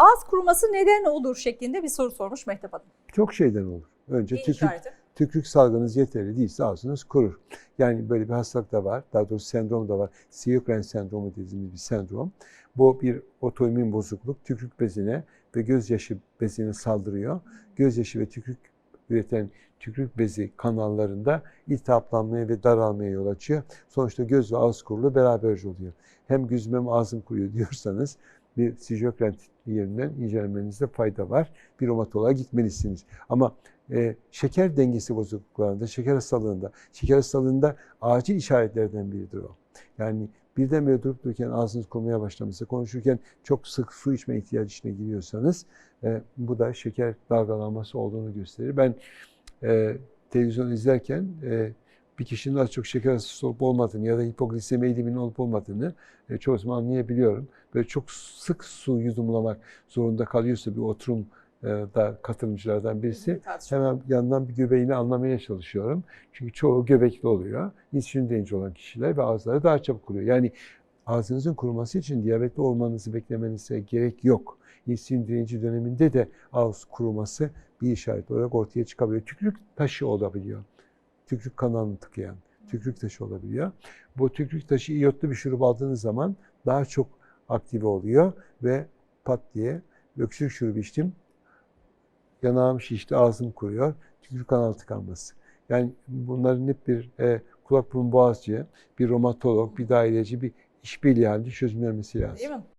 Ağız kuruması neden olur şeklinde bir soru sormuş Mehtap Hanım. Çok şeyden olur. Önce Neyin tükürük, işareti? tükürük salgınız yeterli değilse ağzınız kurur. Yani böyle bir hastalık da var. Daha doğrusu sendrom da var. Sjögren sendromu dediğimiz bir sendrom. Bu bir otoimmün bozukluk. Tükürük bezine ve gözyaşı bezine saldırıyor. Gözyaşı ve tükürük üreten tükürük bezi kanallarında iltihaplanmaya ve daralmaya yol açıyor. Sonuçta göz ve ağız kuruluğu beraberce oluyor. Hem gözüm hem ağzım kuruyor diyorsanız bir Sjögren yerinden incelemenizde fayda var. Bir romatoloğa gitmelisiniz. Ama e, şeker dengesi bozukluklarında, şeker hastalığında, şeker hastalığında acil işaretlerden biridir o. Yani birdenbire durup dururken ağzınız kurumaya başlaması, konuşurken çok sık su içme ihtiyacı içine giriyorsanız e, bu da şeker dalgalanması olduğunu gösterir. Ben e, televizyon izlerken e, bir kişinin az çok şeker hastası olup olmadığını ya da hipoglisemi eğiliminin olup olmadığını e, çoğu zaman anlayabiliyorum. Böyle çok sık su yudumlamak zorunda kalıyorsa bir oturum e, da katılımcılardan birisi hemen yandan bir göbeğini anlamaya çalışıyorum. Çünkü çoğu göbekli oluyor. İnsülin direnci olan kişiler ve ağızları daha çabuk kuruyor. Yani ağzınızın kuruması için diyabetli olmanızı beklemenize gerek yok. İnsülin direnci döneminde de ağız kuruması bir işaret olarak ortaya çıkabiliyor. Tükürük taşı olabiliyor. Tükürük kanalını tıkayan tükürük taşı olabiliyor. Bu tükürük taşı iyotlu bir şurup aldığınız zaman daha çok aktive oluyor ve pat diye öksürük şurubu içtim. Yanağım şişti, ağzım kuruyor. Tükürük kanalı tıkanması. Yani bunların hep bir e, kulak burun boğazcı, bir romatolog, bir dahiliyeci, bir işbirliği halinde çözümlenmesi lazım. Değil mi?